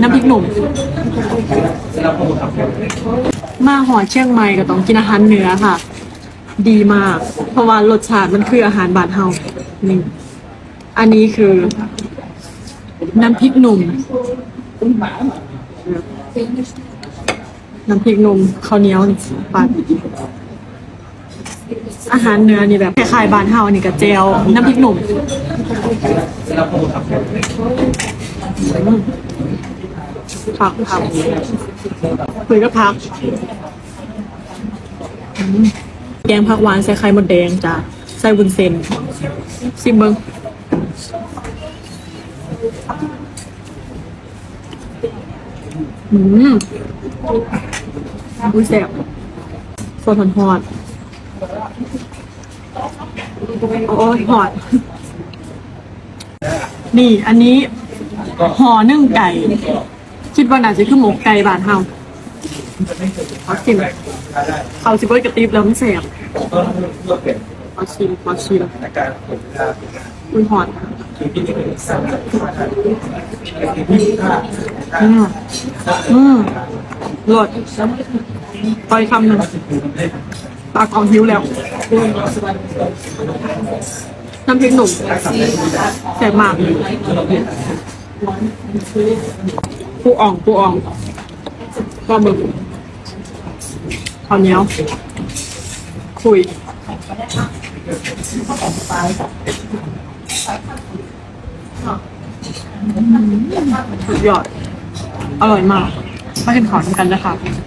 น้ำพริกหนุ่ม มาหอเชียงใหม่ก็ต้องกินอาหารเหนือค่ะ ดีมาก เพราะว่ารสชาติมันคืออาหารบ้านเฮานี่อันนี้คือ น้ำพริกหนุ่ม น้ำพริกหนุ่มข้าวเหนียวนี่ปัดอาหารเนื้อนี่แบบคล้ายๆบ้านเฮานี่กับเจลน้ำพริกหนุ่ม ผักผักคุยก็ผัก แกงผักหวานใส่ไข่มดแดงจ้ะใส่วุ้นเส้นซิมเบิงอืมอุ้ยแซ่บสดหอนๆโอ้ยหอด นี่อันนี้ ห่อนึ่งไก่ คิดว่าน่าจะคือหมกไก่บานเฮาขอชิมเขาสิบกระติบแล้วมันแสบขอชิมขอชิมอุ้ยหอดอืมอืมรสไปคำหนึ่งปากของหิวแล้วน้ำพริกหนุ่มแซ่บมาก ปูอ่องปูอ่องปลาหมึกข้าวเหนียวคุยสุดยอด อร่อยมากมากินข้าวด้วยกันนะคะ